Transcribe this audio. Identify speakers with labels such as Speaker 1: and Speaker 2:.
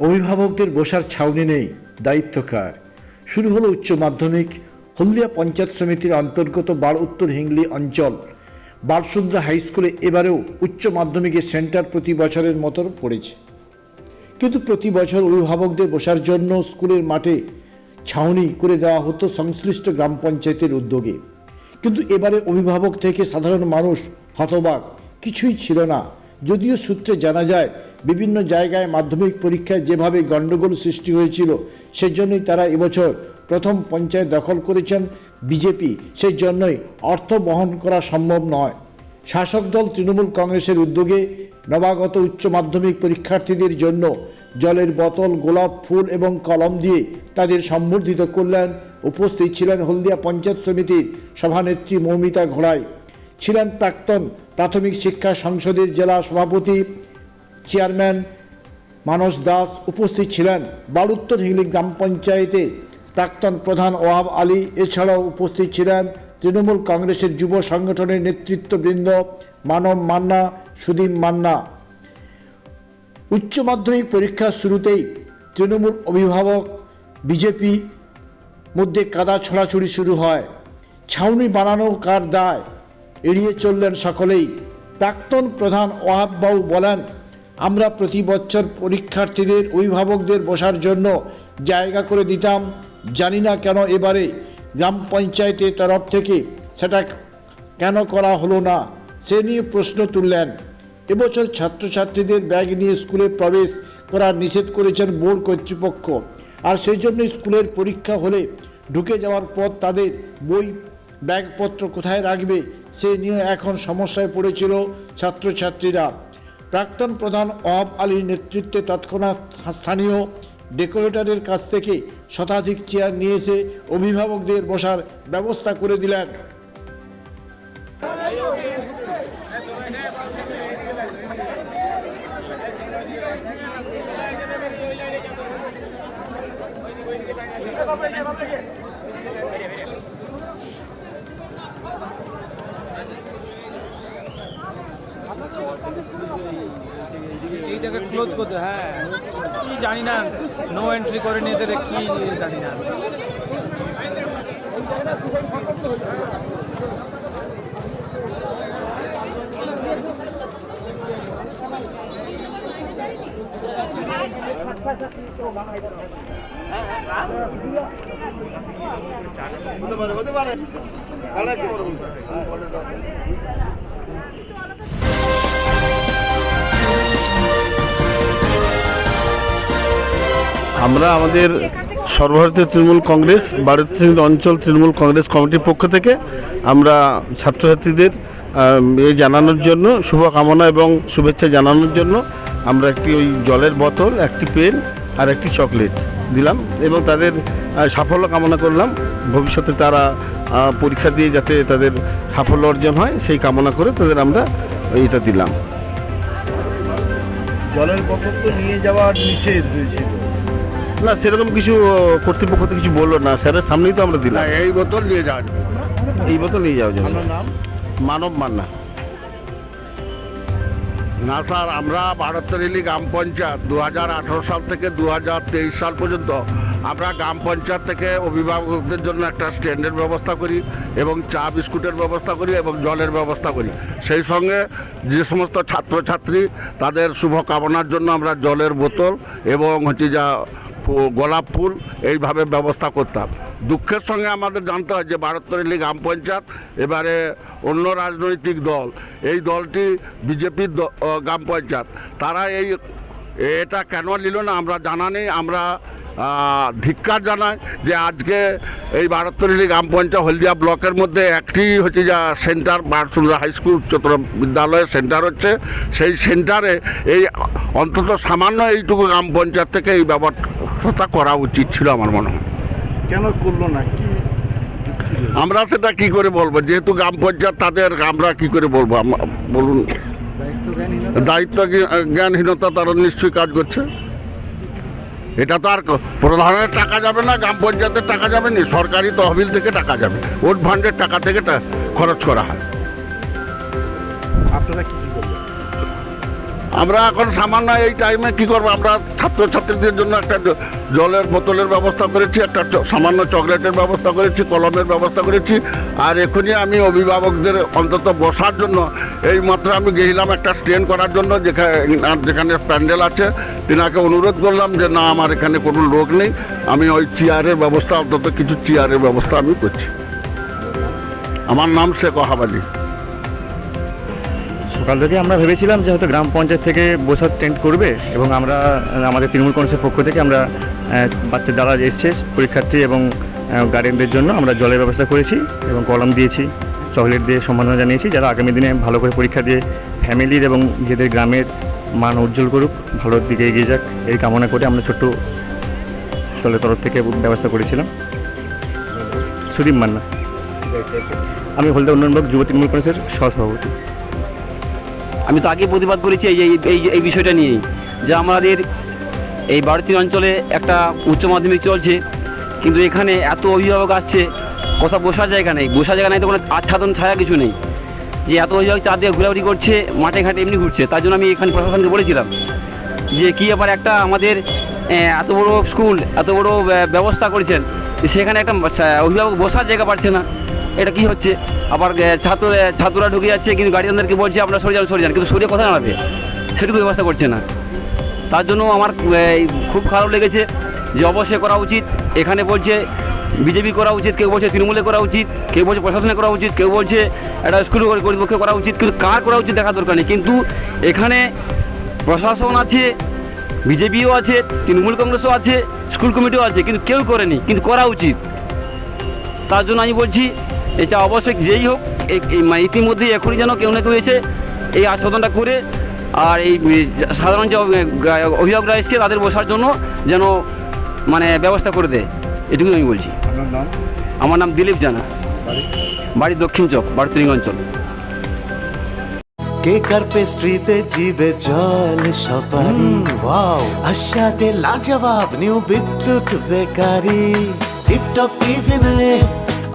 Speaker 1: অভিভাবকদের বসার ছাউনি নেই, দায়িত্ব কার? শুরু হলো উচ্চ মাধ্যমিক, হলদিয়া পঞ্চায়েত সমিতির অন্তর্গত বাড় উত্তর হিংলি অঞ্চল। বারসুন্দ্রা হাই স্কুলে এবারেও উচ্চ মাধ্যমিকের সেন্টার প্রতি বছরের মতো পড়েছে। কিন্তু প্রতি বছর অভিভাবকদের বসার জন্য স্কুলের মাঠে ছাউনি করে দেওয়া হতো সংশ্লিষ্ট গ্রাম পঞ্চায়েতের উদ্যোগে। কিন্তু এবারে অভিভাবক থেকে সাধারণ মানুষ হতবাক, কিছুই ছিল না। যদিও সূত্রে জানা যায় বিভিন্ন জায়গায় মাধ্যমিক পরীক্ষায় যেভাবে গণ্ডগোল সৃষ্টি হয়েছিল, সেজন্যই তারা এবছর প্রথম পঞ্চায়েত দখল করেছেন বিজেপি। সেই জন্যই অর্থ বহন করা সম্ভব নয়। শাসক দল তৃণমূল কংগ্রেসের উদ্যোগে নবাগত উচ্চ মাধ্যমিক পরীক্ষার্থীদের জন্য জলের বোতল, গোলাপ ফুল এবং কলম দিয়ে তাদের সম্বর্ধিত করলেন উপস্থিত ছিলেন হলদিয়া পঞ্চায়েত সমিতির সভানেত্রী মৌমিতা ঘোড়াই। ছিলেন প্রাক্তন প্রাথমিক শিক্ষা সংসদের জেলা সভাপতি চেয়ারম্যান মানস দাস উপস্থিত ছিলেন। বারুত্তর হিংলি গ্রাম পঞ্চায়েতে প্রাক্তন প্রধান ওয়াব আলী, এছাড়াও উপস্থিত ছিলেন তৃণমূল কংগ্রেসের যুব সংগঠনের নেতৃত্ববৃন্দ মানব মান্না, সুদীপ মান্না। উচ্চ মাধ্যমিক পরীক্ষার শুরুতেই তৃণমূল অভিভাবক বিজেপি মধ্যে কাদা ছড়াছড়ি শুরু হয়। ছাউনি বানানো কার দায়? এড়িয়ে চললেন সকলেই। প্রাক্তন প্রধান ওয়াহাববাবু বলেন আমরা প্রতি বছর পরীক্ষার্থীদের, অভিভাবকদের বসার জন্য জায়গা করে দিতাম। জানি না কেন এবারে গ্রাম পঞ্চায়েতের তরফ থেকে সেটা কেন করা হলো না, সে নিয়ে প্রশ্ন তুললেন। এবছর ছাত্রছাত্রীদের ব্যাগ নিয়ে স্কুলে প্রবেশ করার নিষেধ করেছেন বোর্ড কর্তৃপক্ষ। আর সেই জন্য স্কুলের পরীক্ষা হলে ঢুকে যাওয়ার পর তাদের বই, ব্যাগপত্র কোথায় রাখবে, সে নিয়ে এখন সমস্যায় পড়েছিল ছাত্রছাত্রীরা। প্রাক্তন প্রধান অব আলীর নেতৃত্বে তৎক্ষণাৎ স্থানীয় ডেকোরেটরের কাছ থেকে শতাধিক চেয়ার নিয়ে এসে অভিভাবকদের বসার ব্যবস্থা করে দিলেন।
Speaker 2: এইটাকে ক্লোজ করতে হ্যাঁ। কি জানি না নো এন্ট্রি করে নিয়ে এদের কি জানি না।
Speaker 3: আমরা আমাদের সর্বভারতীয় তৃণমূল কংগ্রেস, ভারতীয় অঞ্চল তৃণমূল কংগ্রেস কমিটির পক্ষ থেকে আমরা ছাত্রছাত্রীদের এই জানানোর জন্য শুভকামনা এবং শুভেচ্ছা জানানোর জন্য আমরা একটি ওই জলের বোতল, একটি পেন আর একটি চকলেট দিলাম এবং তাদের সাফল্য কামনা করলাম। ভবিষ্যতে তারা পরীক্ষা দিয়ে যাতে তাদের সাফল্য অর্জন হয়, সেই কামনা করে তাদের আমরা এটা দিলাম।
Speaker 4: জলের বোতল তো নিয়ে যাওয়ার নিষেধ হয়েছিল।
Speaker 3: না সেরকম কিছু কর্তৃপক্ষ তো কিছু বলল না। স্যারের সামনেই তো আমরা দিলাম।
Speaker 5: এই বোতল নিয়ে যাওয়া
Speaker 3: এই বোতল নিয়ে যাওয়া যাবে
Speaker 4: নাম?
Speaker 3: মানব মান্না।
Speaker 5: না স্যার আমরা ভারতেরলি গ্রাম পঞ্চায়েত। দু হাজার আঠেরো সাল থেকে দু হাজার তেইশ সাল পর্যন্ত আমরা গ্রাম পঞ্চায়েত থেকে অভিভাবকদের জন্য একটা স্ট্যান্ডের ব্যবস্থা করি এবং চা বিস্কুটের ব্যবস্থা করি এবং জলের ব্যবস্থা করি। সেই সঙ্গে যে সমস্ত ছাত্রছাত্রী তাদের শুভকামনার জন্য আমরা জলের বোতল এবং হচ্ছে যা গোলাপ ফুল, এইভাবে ব্যবস্থা করতাম। দুঃখের সঙ্গে আমাদের জানতে হয় যে ভারততরী গ্রাম পঞ্চায়েত, এবারে অন্য রাজনৈতিক দল, এই দলটি বিজেপির গ্রাম পঞ্চায়েত। তারা এই, এটা কেন নিল না, আমরা জানা নেই, আমরা ধিক্কার জানাই যে আজকে এই ভারততরী গ্রাম পঞ্চায়েত হলদিয়া ব্লকের মধ্যে একটি হচ্ছে যা সেন্টার, বারসুন্দর হাই স্কুল, উচ্চতর বিদ্যালয়ের সেন্টার হচ্ছে। সেই সেন্টারে এই অন্তত সামান্য এইটুকু গ্রাম পঞ্চায়েত থেকে এই ব্যবস্থা করা উচিত ছিল আমার মনে হয়।
Speaker 4: কেন করল না? কি
Speaker 5: আমরা সেটা কি করে বলব? যেহেতু গ্রাম পঞ্চায়েত তাদের আমরা কি করে বলব? বলুন। দায়িত্ব জ্ঞানহীনতা তারা নিশ্চয়ই কাজ করছে। এটা তো আর প্রধানের টাকা যাবে না গ্রাম পঞ্চায়েতের টাকা যাবে না সরকারি তহবিল থেকে টাকা যাবে ভোট ফান্ডের টাকা থেকে খরচ করা হয়।
Speaker 4: আপনারা কি
Speaker 5: আমরা এখন সামান্য এই টাইমে কি করব? আমরা ছাত্রছাত্রীদের জন্য একটা জলের বোতলের ব্যবস্থা করেছি, একটা সামান্য চকলেটের ব্যবস্থা করেছি, কলমের ব্যবস্থা করেছি। আর এখনই আমি অভিভাবকদের অন্তত বসার জন্য, এই মাত্র আমি গেছিলাম একটা স্ট্যান্ড করার জন্য, যেখানে যেখানে প্যান্ডেল আছে। তিনাকে অনুরোধ করলাম যে, না, আমার এখানে কোনো লোক নেই। আমি ওই চেয়ারের ব্যবস্থা, অন্তত কিছু চেয়ারের ব্যবস্থা আমি করছি। আমার নাম শেখ ওহাবালি
Speaker 6: সকাল থেকে আমরা ভেবেছিলাম যে হয়তো গ্রাম পঞ্চায়েত থেকে বসার টেন্ট করবে এবং আমরা, আমাদের তৃণমূল কংগ্রেসের পক্ষ থেকে আমরা বাচ্চা যারা এসছে, পরীক্ষার্থী এবং গার্ডেনদের জন্য আমরা জলের ব্যবস্থা করেছি এবং কলম দিয়েছি চকলেট দিয়ে সম্মাননা জানিয়েছি, যারা আগামী দিনে ভালো করে পরীক্ষা দিয়ে ফ্যামিলির এবং নিজেদের গ্রামের মান উজ্জ্বল করুক, ভালোর দিকে এগিয়ে যাক, এই কামনা করে আমরা ছোট্ট দলের তরফ থেকে ব্যবস্থা করেছিলাম। সুদীপ মান্না। আমি হলদা উন্নয়ন ব্লক যুব তৃণমূল কংগ্রেসের সহসভাপতি।
Speaker 7: আমি তো আগে প্রতিবাদ করেছি এই এই এই বিষয়টা নিয়েই যে আমাদের এই ভারতীয় অঞ্চলে একটা উচ্চ মাধ্যমিক চলছে, কিন্তু এখানে এত অভিভাবক আসছে কোথাও বসার জায়গা নেই। বসার জায়গা নেই তো কোনো আচ্ছাদন ছায়া কিছু নেই। যে এত অভিভাবক চার দিকে ঘোরাঘুরি করছে, মাঠে ঘাটে এমনি ঘুরছে, তার জন্য আমি এখানে প্রশাসনকে বলেছিলাম যে কী ব্যাপার একটা আমাদের এত বড় স্কুল, এত বড় ব্যবস্থা করেছেন সেখানে একটা অভিভাবক বসার জায়গা পাচ্ছে না, এটা কি হচ্ছে? আবার ছাত্র ছাত্ররা ঢুকে যাচ্ছে, কিন্তু গার্ডিয়ানদেরকে বলছে, আপনারা সরে যান সরে যান। কিন্তু সরিয়ে কোথায় দাঁড়াবে? সেটুকু ব্যবস্থা করছে না। তার জন্য আমার খুব খারাপ লেগেছে যে অবশ্যই করা উচিত। এখানে বলছে, বিজেপি করা উচিত, কেউ বলছে তৃণমূলে করা উচিত, কেউ বলছে প্রশাসনে করা উচিত, কেউ বলছে একটা স্কুল কর্তৃপক্ষে করা উচিত, কিন্তু কার করা উচিত দেখার দরকার নেই। কিন্তু এখানে প্রশাসন আছে, বিজেপিও আছে, তৃণমূল কংগ্রেসও আছে, স্কুল কমিটিও আছে, কিন্তু কেউ করেনি, কিন্তু করা উচিত। তার জন্য আমি বলছি এটা অবশ্যই যেই হোক মানে ইতিমধ্যেই এখনই যেন কেউ না কেউ এসে এই আস্বাদনটা করে আর এই সাধারণ যে অভি- অভিভাবকরা এসছে তাদের বসার জন্য যেন মানে ব্যবস্থা করে দেয়। এটুকুই আমি বলছি। আমার নাম দিলীপ জানা। বাড়ি? দক্ষিণ চক বাড়ি অঞ্চল।
Speaker 8: কেক আর পেস্ট্রিতে জিবে জল সপারি ওয়াও। আশাতে লাজবাব নিউ বিদ্যুৎ বেকারি। টিপটপ টিফিনে